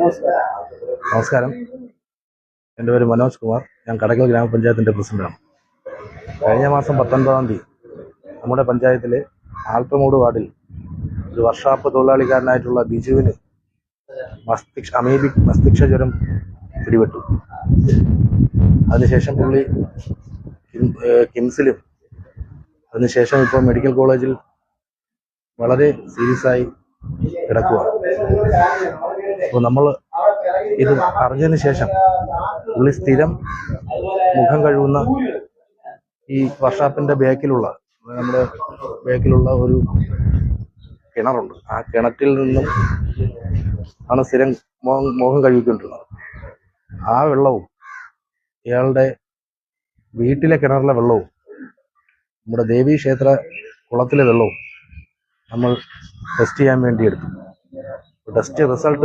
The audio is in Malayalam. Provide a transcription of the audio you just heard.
നമസ്കാരം. എന്റെ പേര് മനോജ് കുമാർ. ഞാൻ കടക്കൽ ഗ്രാമപഞ്ചായത്തിന്റെ പ്രസിഡന്റാണ്. കഴിഞ്ഞ മാസം പത്തൊൻപതാം തീയതി നമ്മുടെ പഞ്ചായത്തിലെ ആൽപ്പമൂട് വാർഡിൽ ഒരു വർഷാപ്പ് തൊഴിലാളിക്കാരനായിട്ടുള്ള ബിജുവിന് മസ്തിഷ് അമീബിക് മസ്തിഷ്ക ജ്വരം പിടിപെട്ടു. അതിനുശേഷം പുള്ളി കിംസിലും അതിനുശേഷം ഇപ്പോൾ മെഡിക്കൽ കോളേജിൽ വളരെ സീരിയസ് ആയി കിടക്കുകയാണ് അപ്പോൾ നമ്മൾ ഇത് അറിഞ്ഞതിന് ശേഷം പുള്ളി സ്ഥിരം മുഖം കഴുകുന്ന ഈ വർഷാപ്പിന്റെ ബാക്കിലുള്ള നമ്മുടെ ബാക്കിലുള്ള ഒരു കിണറുണ്ട്. ആ കിണറ്റിൽ നിന്നും ആണ് സ്ഥിരം മുഖം കഴുകിക്കൊണ്ടിരുന്നത്. ആ വെള്ളവും ഇയാളുടെ വീട്ടിലെ കിണറിലെ വെള്ളവും നമ്മുടെ ദേവീ ക്ഷേത്ര കുളത്തിലെ വെള്ളവും നമ്മൾ ടെസ്റ്റ് ചെയ്യാൻ വേണ്ടി എടുത്തു. Test result